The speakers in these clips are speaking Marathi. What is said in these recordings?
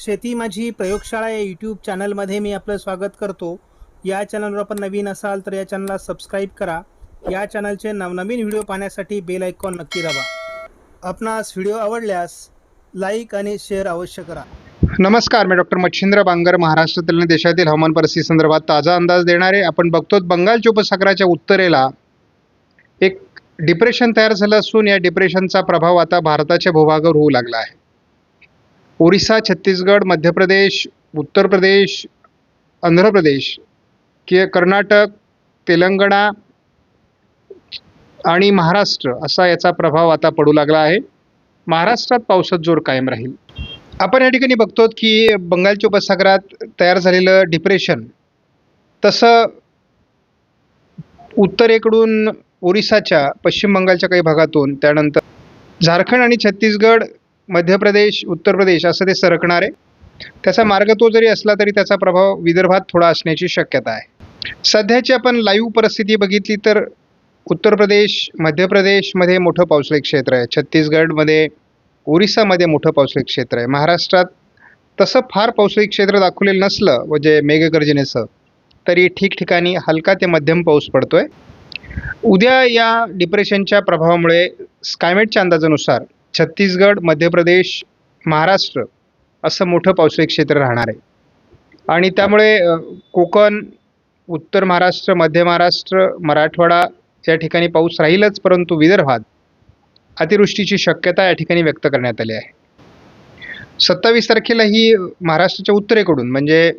शेती माझी प्रयोगशाळा या यूट्यूब चॅनलमध्ये मी आपलं स्वागत करतो. या चॅनलवर आपण नवीन असाल तर या चॅनलला सबस्क्राईब करा. या चॅनलचे नवनवीन व्हिडिओ पाहण्यासाठी बेल आयकॉन नक्की दाबा. आपणास व्हिडिओ आवडल्यास लाईक आणि शेअर अवश्य करा. नमस्कार मी डॉक्टर मच्छिंद्र बांगर महाराष्ट्रातील आणि देशातील हवामान परिस्थिती संदर्भात ताजा अंदाज देणारे. आपण बघतो बंगालच्या उपसागराच्या उत्तरेला एक डिप्रेशन तयार झालं असून या डिप्रेशनचा प्रभाव आता भारताच्या भूभागावर होऊ लागला आहे. ओरिसा छत्तीसगड मध्य प्रदेश उत्तर प्रदेश आंध्र प्रदेश कि कर्नाटक तेलंगणा आणि महाराष्ट्र असा याचा प्रभाव आता पडू लागला आहे. महाराष्ट्रात पावसात जोर कायम राहील. आपण या ठिकाणी बघतो की बंगालच्या उपसागरात तयार झालेलं डिप्रेशन तसं उत्तरेकडून ओरिसाच्या पश्चिम बंगालच्या काही भागातून त्यानंतर झारखंड आणि छत्तीसगड मध्य प्रदेश उत्तर प्रदेश असं ते सरकणार आहे. त्याचा मार्ग तो जरी असला तरी त्याचा प्रभाव विदर्भात थोडा असण्याची शक्यता आहे. सध्याची आपण लाईव्ह परिस्थिती बघितली तर उत्तर प्रदेश मध्य प्रदेशमध्ये मोठं पावसाळी क्षेत्र आहे. छत्तीसगडमध्ये ओरिसामध्ये मोठं पावसाळी क्षेत्र आहे. महाराष्ट्रात तसं फार पावसाळी क्षेत्र दाखवलेलं नसलं म्हणजे मेघगर्जनेचं तरी ठिकठिकाणी हलका ते मध्यम पाऊस पडतोय. उद्या या डिप्रेशनच्या प्रभावामुळे स्कायमेटच्या अंदाजानुसार छत्तीसगड मध्य प्रदेश महाराष्ट्र असं मोठं पावसाळी क्षेत्र राहणार आहे. आणि त्यामुळे कोकण उत्तर महाराष्ट्र मध्य महाराष्ट्र मराठवाडा या ठिकाणी पाऊस राहीलच परंतु विदर्भात अतिवृष्टीची शक्यता या ठिकाणी व्यक्त करण्यात आली आहे. सत्तावीस तारखेला ही महाराष्ट्राच्या उत्तरेकडून म्हणजे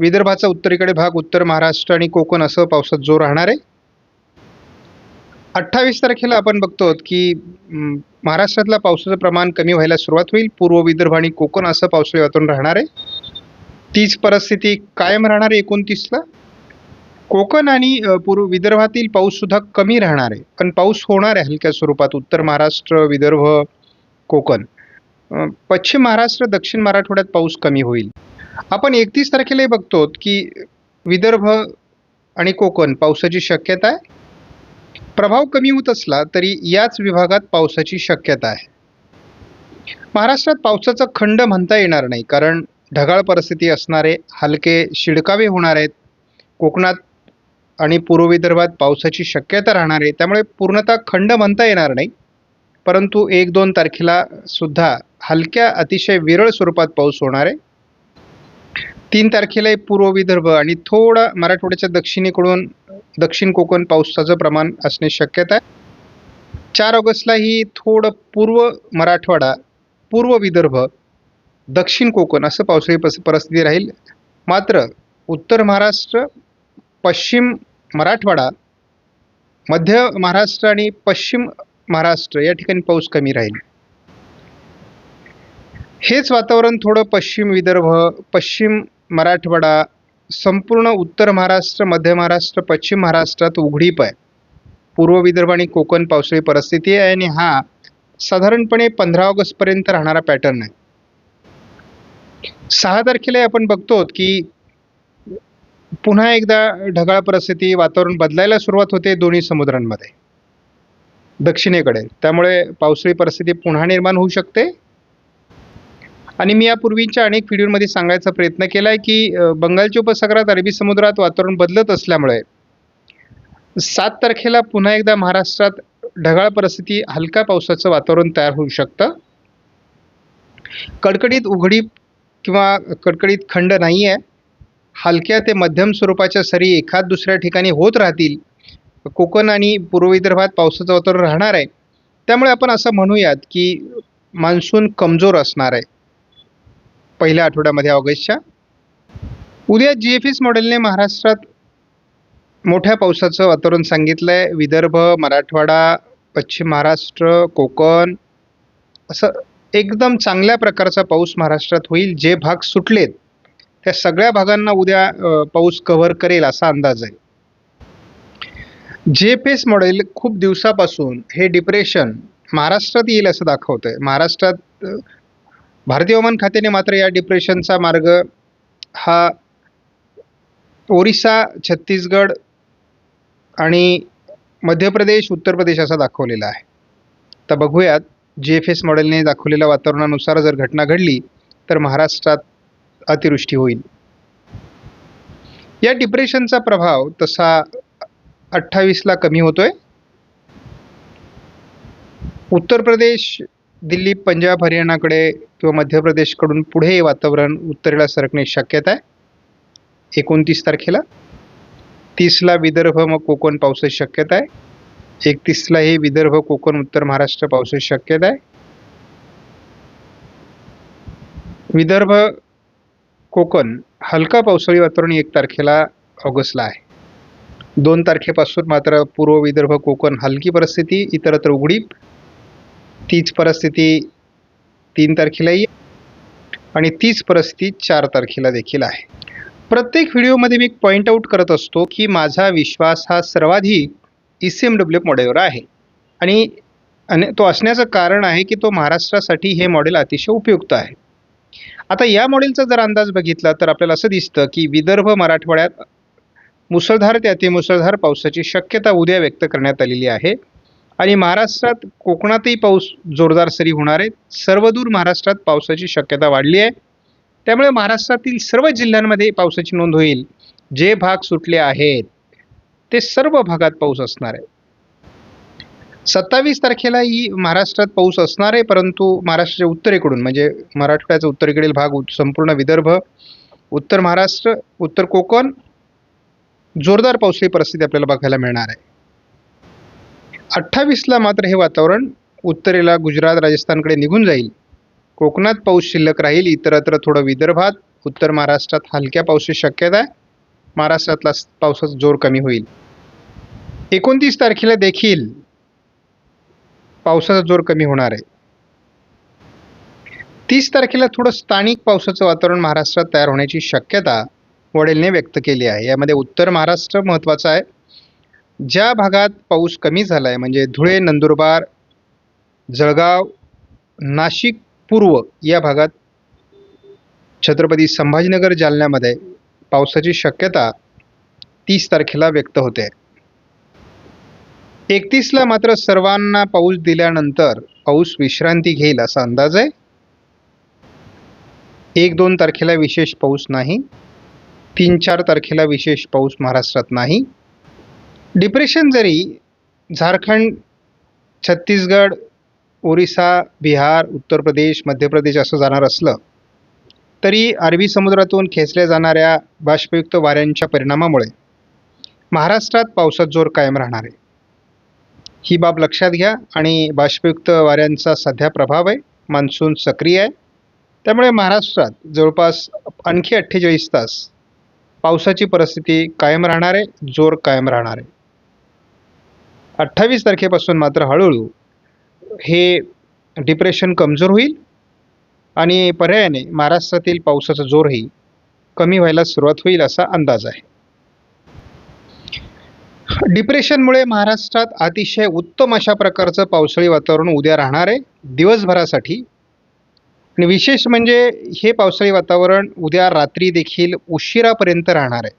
विदर्भाचा उत्तरेकडे भाग उत्तर महाराष्ट्र आणि कोकण असं पावसात जोर राहणार आहे. अठ्ठावीस तारखेला आपण बघतो की महाराष्ट्रातला पावसाचं प्रमाण कमी व्हायला सुरुवात होईल. पूर्व विदर्भ आणि कोकण असं पावसाळी वातावरण राहणार आहे. तीच परिस्थिती कायम राहणार आहे एकोणतीसला. कोकण आणि पूर्व विदर्भातील पाऊससुद्धा कमी राहणार आहे. पण पाऊस होणार आहे हलक्या स्वरूपात. उत्तर महाराष्ट्र विदर्भ कोकण. पश्चिम महाराष्ट्र दक्षिण मराठवाड्यात पाऊस कमी होईल. आपण एकतीस तारखेलाही बघतो की विदर्भ आणि कोकण पावसाची शक्यता आहे. प्रभाव कमी होत असला तरी याच विभागात पावसाची शक्यता आहे. महाराष्ट्रात पावसाचा खंड म्हणता येणार नाही कारण ढगाळ परिस्थिती असणारे हलके शिडकावे होणार आहेत. कोकणात आणि पूर्व विदर्भात पावसाची शक्यता राहणार आहे त्यामुळे पूर्णतः खंड म्हणता येणार नाही. परंतु एक दोन तारखेला सुद्धा हलक्या अतिशय विरळ स्वरूपात पाऊस होणार आहे. तीन तारखेला पूर्व विदर्भ आणि थोडा मराठवाड्याच्या दक्षिणेकडून दक्षिण कोकण पावसाचं प्रमाण असणे शक्यता आहे. चार ऑगस्टलाही थोडं पूर्व मराठवाडा पूर्व विदर्भ दक्षिण कोकण असं पावसाळी पस परिस्थिती राहील. मात्र उत्तर महाराष्ट्र पश्चिम मराठवाडा मध्य महाराष्ट्र आणि पश्चिम महाराष्ट्र या ठिकाणी पाऊस कमी राहील. हेच वातावरण थोडं पश्चिम विदर्भ पश्चिम मराठवाडा संपूर्ण उत्तर महाराष्ट्र मध्य महाराष्ट्र पश्चिम महाराष्ट्रात उघडीप आहे. पूर्व विदर्भ आणि कोकण पावसाळी परिस्थिती आहे आणि हा साधारणपणे पंधरा ऑगस्टपर्यंत राहणारा पॅटर्न आहे. सहा तारखेला आपण बघतो की पुन्हा एकदा ढगाळ परिस्थिती वातावरण बदलायला सुरुवात होते दोन्ही समुद्रांमध्ये. दक्षिणेकडे. त्यामुळे पावसाळी परिस्थिती पुन्हा निर्माण होऊ शकते. आणि मी यापूर्वीच्या अनेक व्हिडिओमध्ये सांगायचा प्रयत्न केला आहे की बंगालच्या उपसागरात अरबी समुद्रात वातावरण बदलत असल्यामुळे सात तारखेला पुन्हा एकदा महाराष्ट्रात ढगाळ परिस्थिती हलका पावसाचं वातावरण तयार होऊ शकतं. कडकडीत उघडी किंवा कडकडीत खंड नाही आहे हलक्या ते मध्यम स्वरूपाच्या सरी एखाद दुसऱ्या ठिकाणी होत राहतील. कोकण आणि पूर्व विदर्भात पावसाचं वातावरण राहणार आहे. त्यामुळे आपण असं म्हणूयात की मान्सून कमजोर असणार आहे. पहिल्या आठवड्यामध्ये ऑगस्टच्या. उद्या जी एफ एस मॉडेलने महाराष्ट्रात मोठ्या पावसाचं वातावरण सांगितलं आहे विदर्भ मराठवाडा पश्चिम महाराष्ट्र कोकण असं एकदम चांगल्या प्रकारचा पाऊस महाराष्ट्रात होईल. जे भाग सुटलेत त्या सगळ्या भागांना उद्या पाऊस कव्हर करेल असा अंदाज आहे. जे पी एस मॉडेल खूप दिवसापासून हे डिप्रेशन महाराष्ट्रात येईल असं दाखवतं आहे महाराष्ट्रात भारतीय हवामान खात्याने मात्र या डिप्रेशनचा मार्ग हा ओरिसा छत्तीसगड आणि मध्य प्रदेश उत्तर प्रदेश असा दाखवलेला आहे. तर बघूयात जी एफ एस मॉडेलने दाखवलेल्या वातावरणानुसार जर घटना घडली तर महाराष्ट्रात अतिवृष्टी होईल. या डिप्रेशनचा प्रभाव तसा अठ्ठावीसला कमी होतोय. उत्तर प्रदेश दिल्ली पंजाब हरियाणाकडे किंवा मध्य प्रदेशकडून पुढे हे वातावरण उत्तरेला सरकण्याची शक्यता आहे? एकोणतीस तारखेला? तीसला विदर्भ मग कोकण पावसाची शक्यता आहे. एकतीसलाही विदर्भ कोकण उत्तर महाराष्ट्र पावसाची शक्यता आहे. विदर्भ कोकण हलका पावसाळी वातावरण एक तारखेला ऑगस्टला आहे. दोन तारखेपासून मात्र पूर्व विदर्भ कोकण हलकी परिस्थिती इतरत्र उघडीप. तीच परिस्थिती तीन तारखेलाही आणि तीच परिस्थिती चार तारखेला देखील आहे. प्रत्येक व्हिडिओमध्ये मी एक पॉईंट आऊट करत असतो की माझा विश्वास हा सर्वाधिक ई सी एम डब्ल्यू मॉडेलवर आहे. आणि आणि तो असण्याचं कारण आहे की तो महाराष्ट्रासाठी हे मॉडेल अतिशय उपयुक्त आहे. आता या मॉडेलचा जर अंदाज बघितला तर आपल्याला असं दिसतं की विदर्भ मराठवाड्यात मुसळधार ते अतिमुसळधार पावसाची शक्यता उद्या व्यक्त करण्यात आलेली आहे. आणि महाराष्ट्रात कोकणातही पाऊस जोरदार सरी होणार आहे सर्वदूर महाराष्ट्रात पावसाची शक्यता वाढली आहे. त्यामुळे महाराष्ट्रातील सर्व जिल्ह्यांमध्ये पावसाची नोंद होईल. जे भाग सुटले आहेत ते सर्व भागात पाऊस असणार आहे. सत्तावीस तारखेलाही महाराष्ट्रात पाऊस असणार आहे परंतु महाराष्ट्राच्या उत्तरेकडून म्हणजे मराठवाड्याचा उत्तरेकडील भाग संपूर्ण विदर्भ उत्तर महाराष्ट्र उत्तर कोकण जोरदार पावसाची परिस्थिती आपल्याला बघायला मिळणार आहे. अठ्ठावीसला मात्र हे वातावरण उत्तरेला गुजरात राजस्थानकडे निघून जाईल. कोकणात पाऊस शिल्लक राहील इतरत्र थोडं विदर्भात उत्तर महाराष्ट्रात हलक्या पावसाची शक्यता आहे. महाराष्ट्रातला पावसाचा जोर कमी होईल. एकोणतीस तारखेला देखील पावसाचा जोर कमी होणार आहे. तीस तारखेला थोडं स्थानिक पावसाचं वातावरण महाराष्ट्रात तयार होण्याची शक्यता वडेलने व्यक्त केली आहे. यामध्ये उत्तर महाराष्ट्र महत्त्वाचा आहे. ज्या भागात पाऊस कमी झाला आहे म्हणजे धुळे नंदुरबार जळगाव नाशिक पूर्व या भागात छत्रपती संभाजीनगर जालन्यामध्ये पावसाची शक्यता तीस तारखेला व्यक्त होते. एकतीसला मात्र सर्वांना पाऊस दिल्यानंतर पाऊस विश्रांती घेईल असा अंदाज आहे. एक दोन तारखेला विशेष पाऊस नाही. तीन चार तारखेला विशेष पाऊस महाराष्ट्रात नाही. डिप्रेशन जरी झारखंड छत्तीसगड ओरिसा बिहार उत्तर प्रदेश मध्य प्रदेश असं जाणार असलं तरी अरबी समुद्रातून खेचल्या जाणाऱ्या बाष्पयुक्त वाऱ्यांच्या परिणामामुळे महाराष्ट्रात पावसात जोर कायम राहणार आहे. ही बाब लक्षात घ्या आणि बाष्पयुक्त वाऱ्यांचा सध्या प्रभाव आहे मान्सून सक्रिय आहे. त्यामुळे महाराष्ट्रात जवळपास आणखी अठ्ठेचाळीस तास पावसाची परिस्थिती कायम राहणार आहे जोर कायम राहणार आहे. अठ्ठावीस तारखेपासून मात्र हळूहळू हे डिप्रेशन कमजोर होईल आणि पर्यायाने महाराष्ट्रातील पावसाचा जोरही कमी व्हायला सुरुवात होईल असा अंदाज आहे. डिप्रेशनमुळे महाराष्ट्रात अतिशय उत्तम अशा प्रकारचं पावसाळी वातावरण उद्या राहणार आहे दिवसभरासाठी. आणि विशेष म्हणजे हे पावसाळी वातावरण उद्या रात्री देखील उशिरापर्यंत राहणार आहे.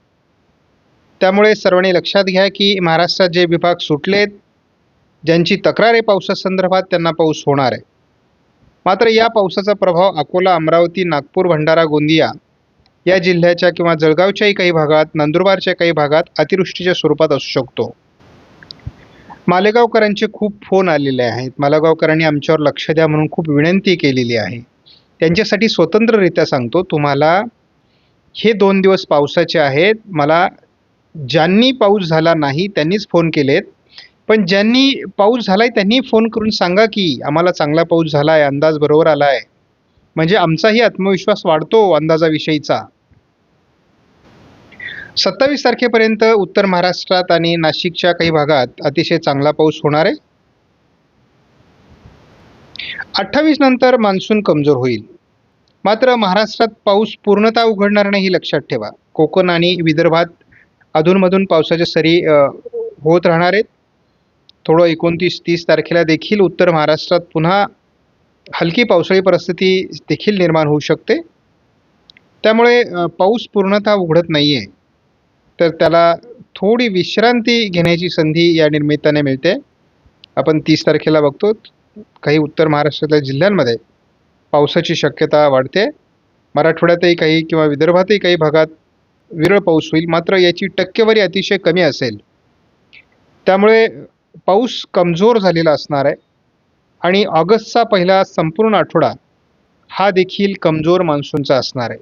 त्यामुळे सर्वांनी लक्षात घ्या की महाराष्ट्रात जे विभाग सुटलेत ज्यांची तक्रार आहे पावसासंदर्भात त्यांना पाऊस होणार आहे. मात्र या पावसाचा प्रभाव अकोला अमरावती नागपूर भंडारा गोंदिया या जिल्ह्याच्या किंवा जळगावच्याही काही भागात नंदुरबारच्या काही भागात अतिवृष्टीच्या स्वरूपात असू शकतो. मालेगावकरांचे खूप फोन आलेले आहेत. मालेगावकरांनी आमच्यावर लक्ष द्या म्हणून खूप विनंती केलेली आहे. त्यांच्यासाठी स्वतंत्ररित्या सांगतो तुम्हाला हे दोन दिवस पावसाचे आहेत. मला ज्यांनी पाऊस झाला नाही त्यांनीच फोन केलेत. पण ज्यांनी पाऊस झालाय त्यांनी फोन करून सांगा की आम्हाला चांगला पाऊस झाला आहे अंदाज बरोबर आला आहे म्हणजे आमचाही आत्मविश्वास वाढतो अंदाजाविषयीचा. सत्तावीस तारखेपर्यंत उत्तर महाराष्ट्रात आणि नाशिकच्या काही भागात अतिशय चांगला पाऊस होणार आहे. अठ्ठावीस नंतर मान्सून कमजोर होईल. मात्र महाराष्ट्रात पाऊस पूर्णतः उघडणार नाही लक्षात ठेवा. कोकण आणि विदर्भात अधूनमधून पावसाच्या सरी होत राहणार आहेत. थोडं एकोणतीस तीस तारखेला देखील उत्तर महाराष्ट्रात पुन्हा हलकी पावसाळी परिस्थिती देखील निर्माण होऊ शकते. त्यामुळे पाऊस पूर्णतः उघडत नाही आहे तर त्याला थोडी विश्रांती घेण्याची संधी या निमित्ताने मिळते. आपण तीस तारखेला बघतो काही उत्तर महाराष्ट्रातल्या जिल्ह्यांमध्ये पावसाची शक्यता वाढते. मराठवाड्यातही काही किंवा विदर्भातही काही भागात विरळ पाऊस होईल. मात्र याची टक्केवारी अतिशय कमी असेल. त्यामुळे पाऊस कमजोर झालेला असणार आहे. आणि ऑगस्टचा पहिला संपूर्ण आठवडा हा देखील कमजोर मान्सूनचा असणार आहे.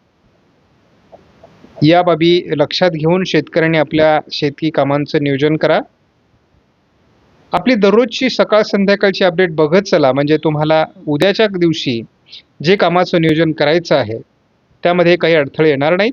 या बाबी लक्षात घेऊन शेतकऱ्यांनी आपल्या शेती कामांचं नियोजन करा. आपली दररोजची सकाळ संध्याकाळची अपडेट बघत चला. म्हणजे तुम्हाला उद्याच्या दिवशी जे कामाचं नियोजन करायचं आहे त्यामध्ये काही अडथळे येणार नाहीत.